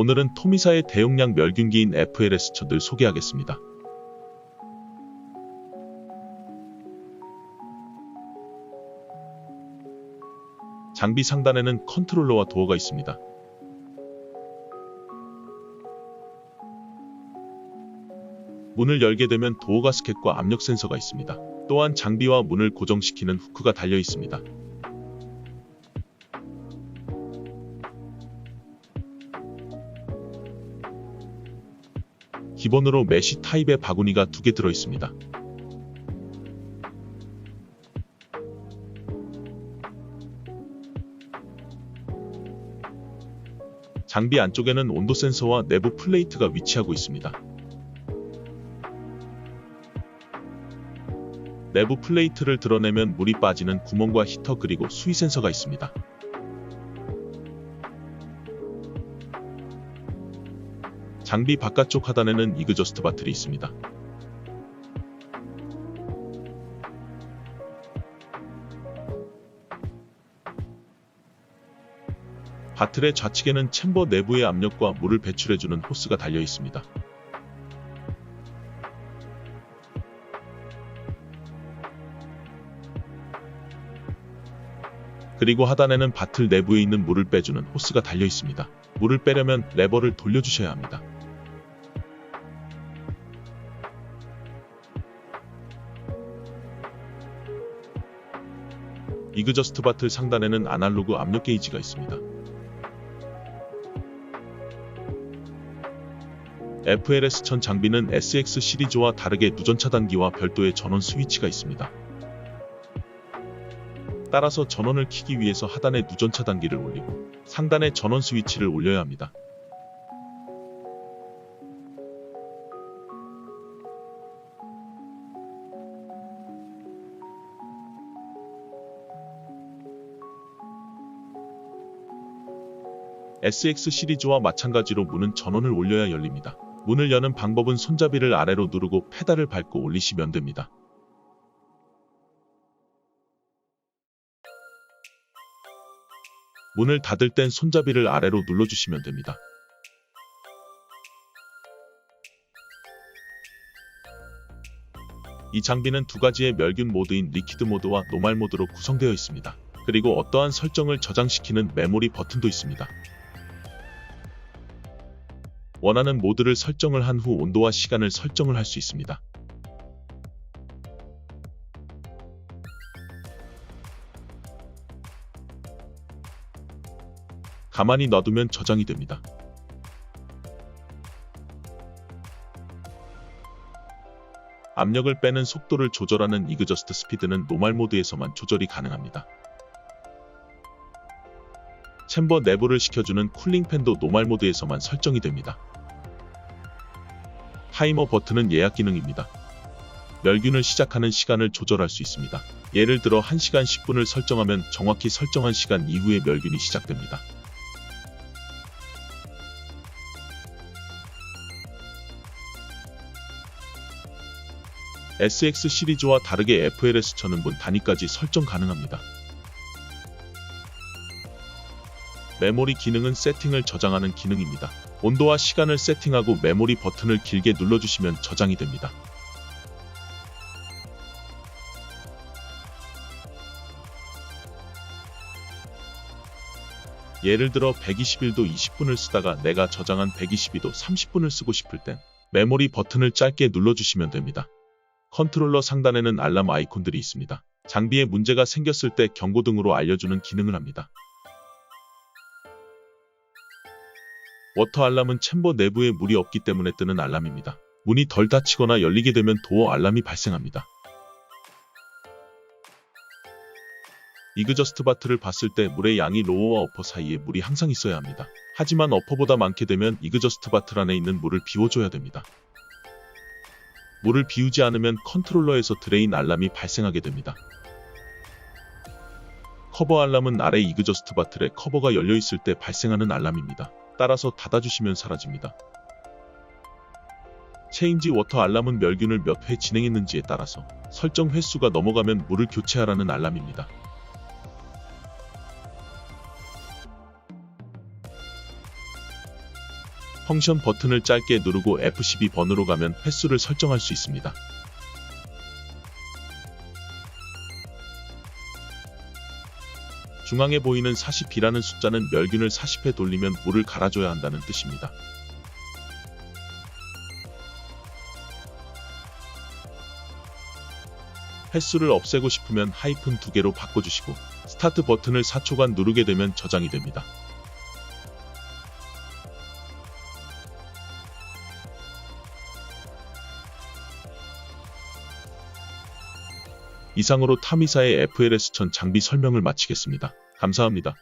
오늘은 토미사의 대용량 멸균기인 FLS 천을 소개하겠습니다. 장비 상단에는 컨트롤러와 도어가 있습니다. 문을 열게 되면 도어 가스켓과 압력 센서가 있습니다. 또한 장비와 문을 고정시키는 후크가 달려 있습니다. 기본으로 메시 타입의 바구니가 두 개 들어 있습니다. 장비 안쪽에는 온도 센서와 내부 플레이트가 위치하고 있습니다. 내부 플레이트를 드러내면 물이 빠지는 구멍과 히터 그리고 수위 센서가 있습니다. 장비 바깥쪽 하단에는 이그저스트 바틀이 있습니다. 바틀의 좌측에는 챔버 내부의 압력과 물을 배출해주는 호스가 달려 있습니다. 그리고 하단에는 바틀 내부에 있는 물을 빼주는 호스가 달려 있습니다. 물을 빼려면 레버를 돌려주셔야 합니다. 이그저스트 바틀 상단에는 아날로그 압력 게이지가 있습니다. FLS 1000 장비는 SX 시리즈와 다르게 누전 차단기와 별도의 전원 스위치가 있습니다. 따라서 전원을 켜기 위해서 하단에 누전 차단기를 올리고 상단에 전원 스위치를 올려야 합니다. SX 시리즈와 마찬가지로 문은 전원을 올려야 열립니다. 문을 여는 방법은 손잡이를 아래로 누르고 페달을 밟고 올리시면 됩니다. 문을 닫을 땐 손잡이를 아래로 눌러주시면 됩니다. 이 장비는 두 가지의 멸균 모드인 리퀴드 모드와 노말 모드로 구성되어 있습니다. 그리고 어떠한 설정을 저장시키는 메모리 버튼도 있습니다. 원하는 모드를 설정을 한 후 온도와 시간을 설정을 할 수 있습니다. 가만히 놔두면 저장이 됩니다. 압력을 빼는 속도를 조절하는 이그저스트 스피드는 노말 모드에서만 조절이 가능합니다. 챔버 내부를 식혀주는 쿨링팬도 노말 모드에서만 설정이 됩니다. 타이머 버튼은 예약 기능입니다. 멸균을 시작하는 시간을 조절할 수 있습니다. 예를 들어 1시간 10분을 설정하면 정확히 설정한 시간 이후에 멸균이 시작됩니다. SX 시리즈와 다르게 FLS 천은 문 단위까지 설정 가능합니다. 메모리 기능은 세팅을 저장하는 기능입니다. 온도와 시간을 세팅하고 메모리 버튼을 길게 눌러주시면 저장이 됩니다. 예를 들어 121도 20분을 쓰다가 내가 저장한 122도 30분을 쓰고 싶을 땐 메모리 버튼을 짧게 눌러주시면 됩니다. 컨트롤러 상단에는 알람 아이콘들이 있습니다. 장비에 문제가 생겼을 때 경고등으로 알려주는 기능을 합니다. 워터 알람은 챔버 내부에 물이 없기 때문에 뜨는 알람입니다. 문이 덜 닫히거나 열리게 되면 도어 알람이 발생합니다. 이그저스트 바트를 봤을 때 물의 양이 로어와 어퍼 사이에 물이 항상 있어야 합니다. 하지만 어퍼보다 많게 되면 이그저스트 바틀 안에 있는 물을 비워줘야 됩니다. 물을 비우지 않으면 컨트롤러에서 드레인 알람이 발생하게 됩니다. 커버 알람은 아래 이그저스트 바틀에 커버가 열려 있을 때 발생하는 알람입니다. 따라서 닫아주시면 사라집니다. 체인지 워터 알람은 멸균을 몇 회 진행했는지에 따라서 설정 횟수가 넘어가면 물을 교체하라는 알람입니다. 펑션 버튼을 짧게 누르고 F12번으로 가면 횟수를 설정할 수 있습니다. 중앙에 보이는 40이라는 숫자는 멸균을 40회 돌리면 물을 갈아줘야 한다는 뜻입니다. 횟수를 없애고 싶으면 하이픈 두 개로 바꿔주시고 스타트 버튼을 4초간 누르게 되면 저장이 됩니다. 이상으로 타미사의 FLS1000 장비 설명을 마치겠습니다. 감사합니다.